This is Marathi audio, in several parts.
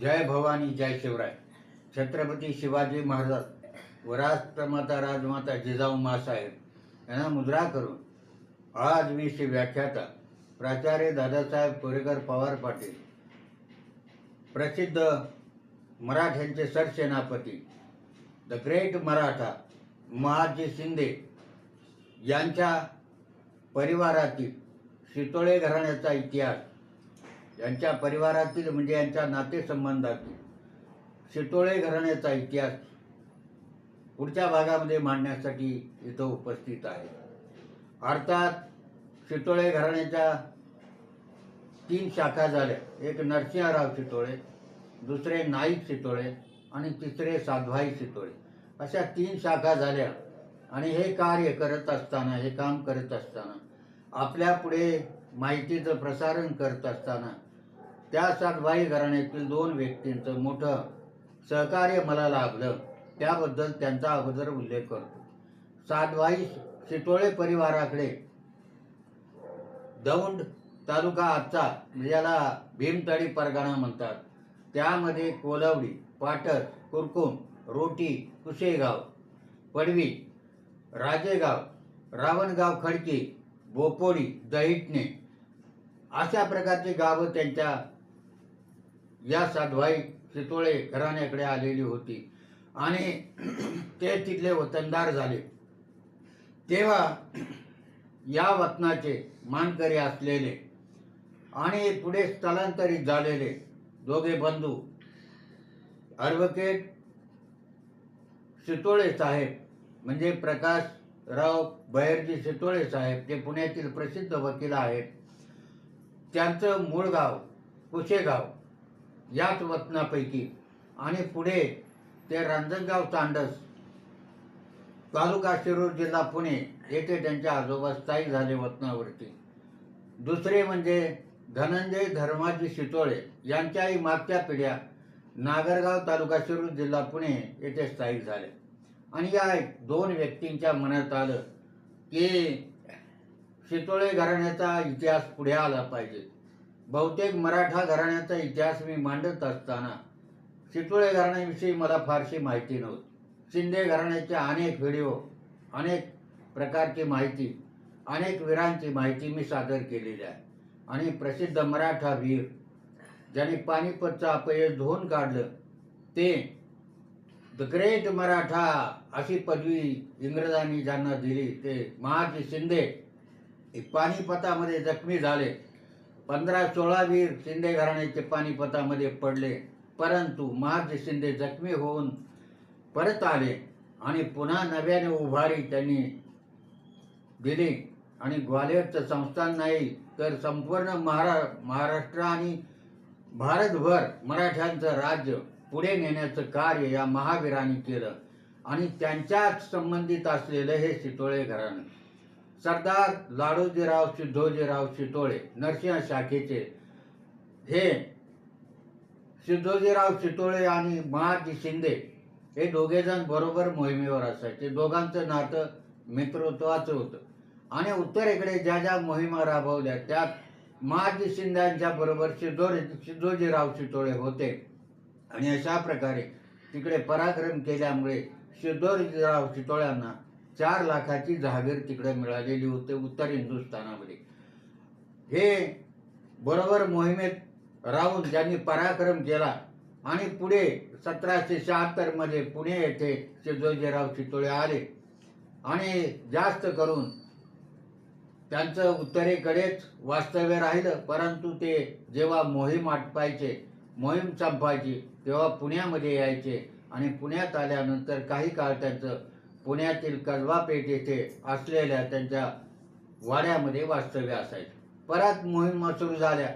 जय भवानी जय शिवराय. छत्रपती शिवाजी महाराज व राजमाता जिजाऊ मासाहेब यांना मुद्रा करून आज विषयी व्याख्याता प्राचार्य दादासाहेब कोरेकर पवार पाटील प्रसिद्ध मराठ्यांचे सरसेनापती द ग्रेट मराठा महाजी शिंदे यांच्या परिवारातील शितोळे घराण्याचा इतिहास यांच्या परिवारातील म्हणजे यांच्या नातेसंबंधातील शितोळे घराण्याचा इतिहास पुढच्या भागामध्ये मांडण्यासाठी इथं उपस्थित आहे. अर्थात शितोळे घराण्याच्या तीन शाखा झाल्या. एक नरसिंहराव शितोळे दुसरे नाईक शितोळे आणि तिसरे साधवाई शितोळे. अशा तीन शाखा झाल्या आणि हे कार्य करत असताना हे काम करत असताना आपल्या पुढे माहितीचं प्रसारण करत असताना त्या सातभाई घराण्यातील दोन व्यक्तींचं मोठं सहकार्य मला लाभलं. त्याबद्दल त्यांचा अगोदर उल्लेख करतो. सातभाई शितोळे परिवाराकडे दौंड तालुका आजचा म्हणजे ज्याला भीमतळी परगणा म्हणतात. त्यामध्ये कोलवडी पाटस कुरकुम रोटी कुशेगाव पडवी राजेगाव रावणगाव खडकी बोपोडी दहिटणे अशा प्रकारची गावं त्यांच्या या साधवाई चितोळे घराण्याकडे आलेली होती. आणि ते तिथले वतनदार झाले. तेव्हा या वतनाचे मानकरी असलेले आणि पुढे स्थलांतरित झालेले दोघे बंधू ॲडव्होकेट सितोळे साहेब म्हणजे प्रकाशराव बहिर्जी सितोळे साहेब ते पुण्यातील प्रसिद्ध वकील आहेत. त्यांचं मूळ गाव कुशेगाव. याच वतनापैकी. आणि पुढे ते रांजणगाव तांडस तालुका शिरूर जिल्हा पुणे येथे त्यांच्या आजोबा स्थायिक झाले वतनावरती. दुसरे म्हणजे धनंजय धर्माजी शितोळे यांच्याही मागच्या पिढ्या नागरगाव तालुका शिरूर जिल्हा पुणे येथे स्थायिक झाले. आणि या दोन व्यक्तींच्या मनात आलं की शितोळे घराण्याचा इतिहास पुढे आला पाहिजे. बहुतेक मराठा घराण्याचा इतिहास मी मांडत असताना चितुळे घराण्याविषयी मला फारशी माहिती नव्हती. शिंदे घराण्याचे अनेक व्हिडिओ अनेक प्रकारची माहिती अनेक वीरांची माहिती मी सादर केलेली आहे. आणि प्रसिद्ध मराठा वीर ज्यांनी पानिपतचं अपयश धुवून काढलं ते द ग्रेट मराठा अशी पदवी इंग्रजांनी ज्यांना दिली ते महाजी शिंदे पानिपतामध्ये जखमी झाले. पंधरा सोळा वीर शिंदे घराण्याचे पानिपतामध्ये पडले. परंतु महाजी शिंदे जखमी होऊन परत आले आणि पुन्हा नव्याने उभारी त्यांनी दिली. आणि ग्वालियरचं संस्थान नाही तर संपूर्ण महारा महाराष्ट्र आणि भारतभर मराठ्यांचं राज्य पुढे नेण्याचं कार्य या महावीरांनी केलं. आणि त्यांच्याच संबंधित असलेलं हे शितोळे घराणं. सरदार लाडोजीराव सिद्धोजीराव शितोळे नरसिंह शाखेचे. हे सिद्धोजीराव शितोळे आणि महाजी शिंदे हे दोघेजण बरोबर मोहिमेवर असायचे. दोघांचं नातं मित्रत्वाचं होतं. आणि उत्तरेकडे ज्या ज्या मोहिमा राबवल्या त्यात महाजी शिंद्यांच्या बरोबर सिद्धो सिद्धोजीराव शितोळे होते. आणि अशा प्रकारे तिकडे पराक्रम केल्यामुळे सिद्धोजीराव शितोळ्यांना चार लाखाची जहागीर तिकडे मिळालेली होती उत्तर हिंदुस्थानामध्ये. हे बरोबर मोहिमेत राहून ज्यांनी पराक्रम केला आणि पुढे सतराशे शहात्तरमध्ये पुणे येथे शिजोजीराव चितोळे आले आणि जास्त करून त्यांचं उत्तरेकडेच वास्तव्य राहिलं परंतु ते जेव्हा मोहीम आटपायचे मोहीम संपायची तेव्हा पुण्यामध्ये यायचे आणि पुण्यात आल्यानंतर काही काळ त्यांचं पुण्यातील कसबापेठ येथे असलेल्या त्यांच्या वाड्यामध्ये वास्तव्य असायचं. परत मोहीम सुरू झाल्या.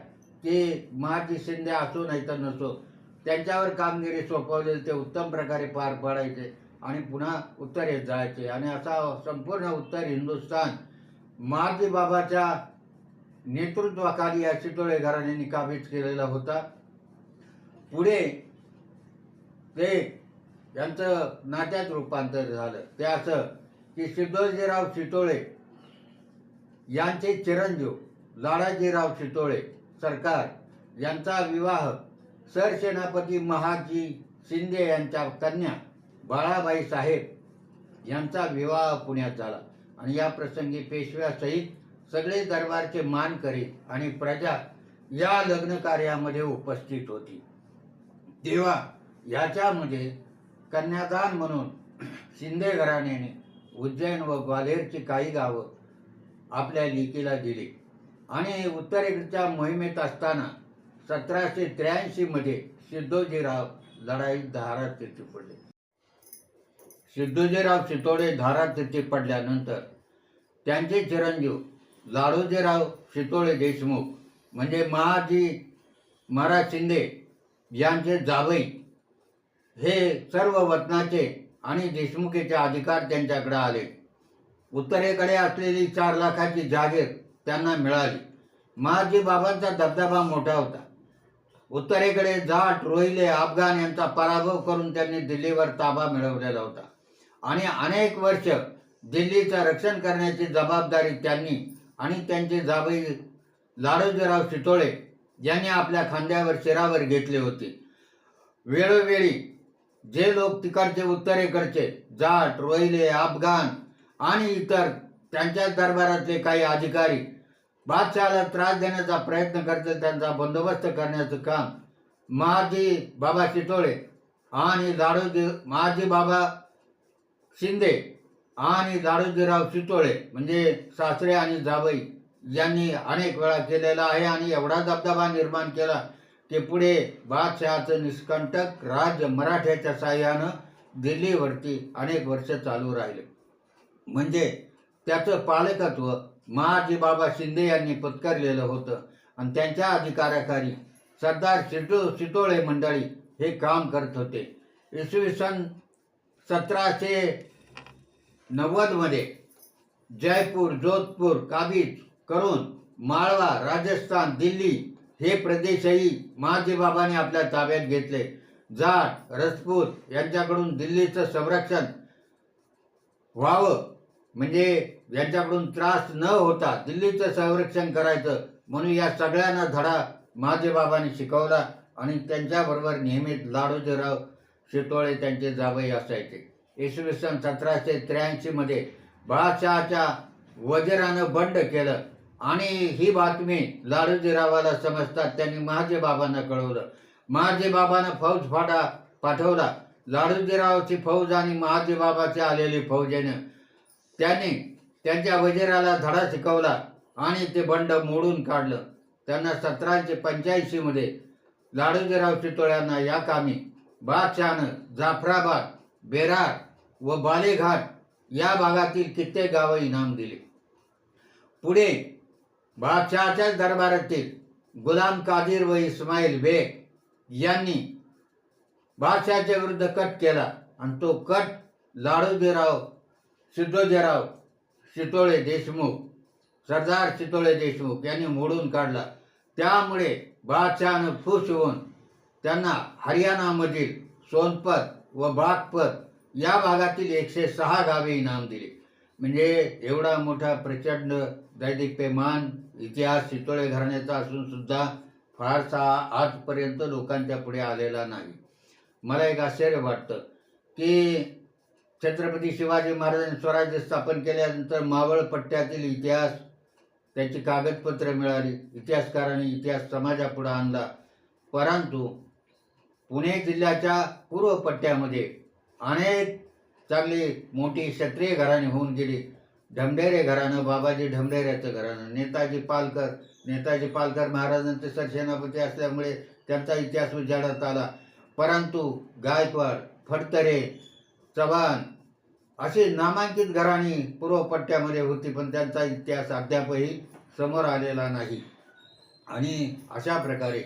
की महाजी शिंदे असो नाही तर नसो त्यांच्यावर कामगिरी सोपवलेली ते उत्तम प्रकारे पार पाडायचे आणि पुन्हा उत्तरेत जायचे. आणि असा संपूर्ण उत्तर हिंदुस्थान महाजी बाबाच्या नेतृत्वाखाली या चितोळे घराण्याने काबीज केलेला होता. पुढे ते यांचं नात्यात रूपांतर झालं. ते असं की सिद्धोजीराव चितोळे यांचे चिरंजीव लाडाजीराव चितोळे सरकार यांचा विवाह सरसेनापती महाजी शिंदे यांच्या कन्या बाळाबाई साहेब यांचा विवाह पुण्यात झाला. आणि या प्रसंगी पेशव्यासहित सगळे दरबारचे मान करीत आणि प्रजा या लग्न कार्यामध्ये उपस्थित होती. तेव्हा याच्यामध्ये कन्यादान म्हणून शिंदे घराण्याने उज्जैन व ग्वाल्हेरची काही गावं आपल्या लेकीला दिली. आणि उत्तरेकडच्या मोहिमेत असताना सतराशे त्र्याऐंशीमध्ये सिद्धोजीराव लढाईत धारात तिथे पडले. सिद्धोजीराव चितोडे धारात तेथे पडल्यानंतर त्यांचे चिरंजीव लाडोजीराव शितोळे देशमुख म्हणजे महाजी महाराज शिंदे यांचे जावई हे सर्व वतनाचे आणि देशमुखीचे अधिकार त्यांच्याकडे आले. उत्तरेकडे असलेली चार लाखाची जागीर त्यांना मिळाली. महाजी बाबांचा दबदबा मोठा होता. उत्तरेकडे जाट रोहिले अफगाण यांचा पराभव करून त्यांनी दिल्लीवर ताबा मिळवलेला होता. आणि अनेक वर्ष दिल्लीचं रक्षण करण्याची जबाबदारी त्यांनी आणि त्यांचे जाबई लाडोजीराव शितोळे यांनी आपल्या खांद्यावर शिरावर घेतले होते. वेळोवेळी जे लोक तिकडचे उत्तरेकडचे जाट रोहिले अफगाण आणि इतर त्यांच्या दरबारातले काही अधिकारी बादशहाला त्रास देण्याचा प्रयत्न करते त्यांचा बंदोबस्त करण्याचं काम महाजी बाबा शितोळे आणि दाडोजी महाजी बाबा शिंदे आणि दाडोजीराव शितोळे म्हणजे सासरे आणि जावई यांनी अनेक वेळा केलेला आहे आणि एवढा दबदबा निर्माण केला ते पुढे बादशहाचं निष्कंटक राज्य मराठ्याच्या साह्यानं दिल्लीवरती अनेक वर्ष चालू राहिले. म्हणजे त्याचं पालकत्व महाजी बाबा शिंदे यांनी पत्करलेलं होतं. आणि त्यांच्या अधिकाराखाली सरदार शिटो सितोळे मंडळी हे काम करत होते. इसवी सन सतराशे नव्वदमध्ये जयपूर जोधपूर काबीज करून माळवा राजस्थान दिल्ली हे प्रदेशही महाजी बाबाने आपल्या ताब्यात घेतले. जाट रजपूत यांच्याकडून दिल्लीचं संरक्षण व्हावं. म्हणजे यांच्याकडून त्रास न होता दिल्लीचं संरक्षण करायचं म्हणून या सगळ्यांना धडा महाजी बाबांनी शिकवला आणि त्यांच्याबरोबर नेहमीच लाडोजीराव शितोळे त्यांचे जावई असायचे. इसवी सन सतराशे त्र्याऐंशीमध्ये बाळाशहाच्या वजिरानं बंड केलं. आणि ही बातमी लाडोजीरावाला समजतात त्यांनी महाजी बाबांना कळवलं. महाजी बाबांना फौज फाटा पाठवला. लाडोजीरावची फौज आणि महाजी बाबाची आलेली फौजेनं त्यांनी त्यांच्या वजिराला धडा शिकवला आणि ते बंड मोडून काढलं. त्यांना सतराशे पंच्याऐंशीमध्ये लाडूजीराव चितोळ्यांना या कामी बादशहानं जाफराबाद बेरार व बालेघाट या भागातील कित्येक गावं इनाम दिले. पुढे बादशहाच्याच दरबारातील गुलाम कादिर व इस्माईल बेग यांनी बादशहाच्या विरुद्ध कट केला. आणि तो कट लाडूजीराव सिद्धोजीराव शितोळे देशमुख सरदार शितोळे देशमुख यांनी मोडून काढला. त्यामुळे बादशहानं खुश होऊन त्यांना हरियाणामधील सोनपत व बागपत या भागातील एकशे सहा गावे इनाम दिले. म्हणजे एवढा मोठा प्रचंड दैदिप्यमान इतिहास शितोळे घराण्याचा असून सुद्धा फारसा आजपर्यंत लोकांच्या पुढे आलेला नाही. मला एक आश्चर्य वाटतं की छत्रपती शिवाजी महाराजांनी स्वराज्य स्थापन केल्यानंतर मावळ पट्ट्यातील इतिहास त्याची कागदपत्र मिळाली इतिहासकारांनी इतिहास समाजापुढे आणला. परंतु पुणे जिल्ह्याच्या पूर्व पट्ट्यामध्ये अनेक चांगली मोठी क्षत्रिय घराणी होऊन गेली. ढमढेरे घराणं बाबाजी ढमढेऱ्याचं घराणं नेताजी पालकर नेताजी पालकर महाराजांचे सरसेनापती असल्यामुळे त्यांचा इतिहास उजाडत आला. परंतु गायकवाड फडतरे चव्हाण अशी नामांकित घराणी पूर्व पट्ट्यामध्ये होती पण त्यांचा इतिहास अद्यापही समोर आलेला नाही. आणि अशा प्रकारे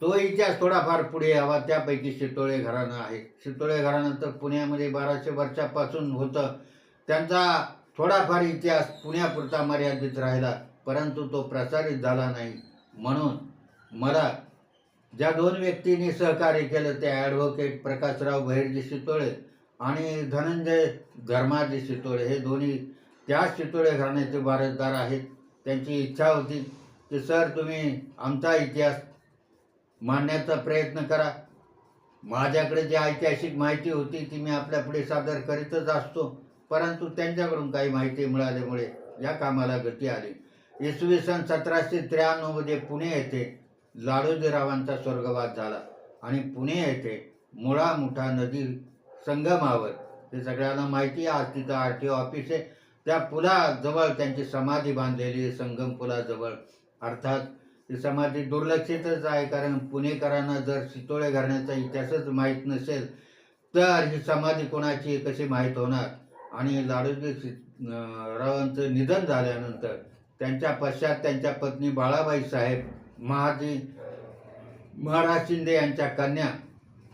तो इतिहास थोडाफार पुढे यावा त्यापैकी शितोळे घराणं आहे. शितोळे घराणं तर पुण्यामध्ये बाराशे वर्षापासून होतं. त्यांचा थोडाफार इतिहास पुण्यापुरता मर्यादित राहिला परंतु तो प्रसारित झाला नाही. म्हणून मला ज्या दोन व्यक्तींनी सहकार्य केलं ते ॲडव्होकेट प्रकाशराव बहिरजी शितोळे आणि धनंजय धर्माजी शितोळे. हे दोन्ही त्याच शितोळे घराण्याचे वारसदार आहेत. त्यांची इच्छा होती की सर तुम्ही आमचा इतिहास मांडण्याचा प्रयत्न करा. माझ्याकडे जी ऐतिहासिक माहिती होती ती मी आपल्या पुढे सादर करीतच असतो. परंतु त्यांच्याकडून काही माहिती मिळाल्यामुळे या कामाला गती आली. इसवी सन सतराशे त्र्याण्णवमध्ये पुणे येथे लाडोजीरावांचा स्वर्गवास झाला आणि पुणे येथे मुळा मुठा नदी संगमावर हे सगळ्यांना माहिती आहे आज तिथं आर टी ओ ऑफिस आहे. त्या पुलाजवळ त्यांची समाधी बांधलेली आहे, संगम पुलाजवळ. अर्थात ही समाधी दुर्लक्षितच आहे कारण पुणेकरांना जर शितोळे घराण्याचा इतिहासच माहीत नसेल तर ही समाधी कोणाची कशी माहीत होणार? आणि लाडूजी रावांचं निधन झाल्यानंतर त्यांच्या पश्चात त्यांच्या पत्नी बाळाबाई साहेब महाजी महाराज शिंदे यांच्या कन्या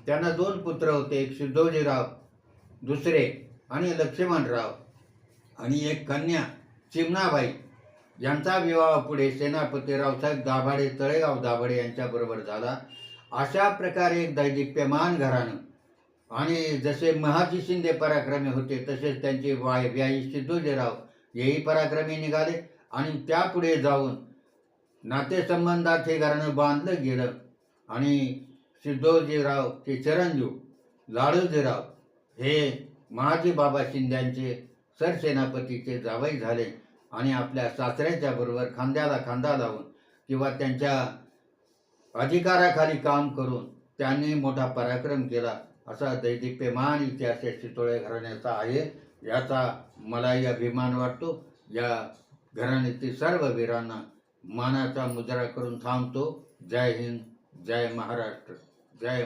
त्यांना दोन पुत्र होते एक सिद्धोजीराव दुसरे आणि लक्ष्मणराव आणि एक कन्या चिमणाबाई. यांचा विवाह पुढे सेनापती रावसाहेब दाभाडे तळेगाव दाभाडे यांच्याबरोबर झाला. अशा प्रकारे एक दैदिप्यमान घराणं आणि जसे महाजी शिंदे पराक्रमी होते तसेच त्यांचे वाय व्याई सिद्धोजीराव हेही पराक्रमी निघाले आणि त्यापुढे जाऊन नातेसंबंधात हे घराणं बांधलं गेलं. आणि सिद्धोजीराव ते चिरंजीव लाडोजीराव हे महाजी बाबा शिंद्यांचे सरसेनापतीचे जावई झाले आणि आपल्या सासऱ्याच्या बरोबर खांद्याला खांदा लावून किंवा त्यांच्या अधिकाराखाली काम करून त्यांनी मोठा पराक्रम केला. असा दैदिप्यमान इतिहास या चितोळे घराण्याचा आहे याचा मलाही अभिमान वाटतो. या घराण्यातील सर्व वीरांना मानाचा मुजरा करून थांबतो. जय हिंद जय महाराष्ट्र जय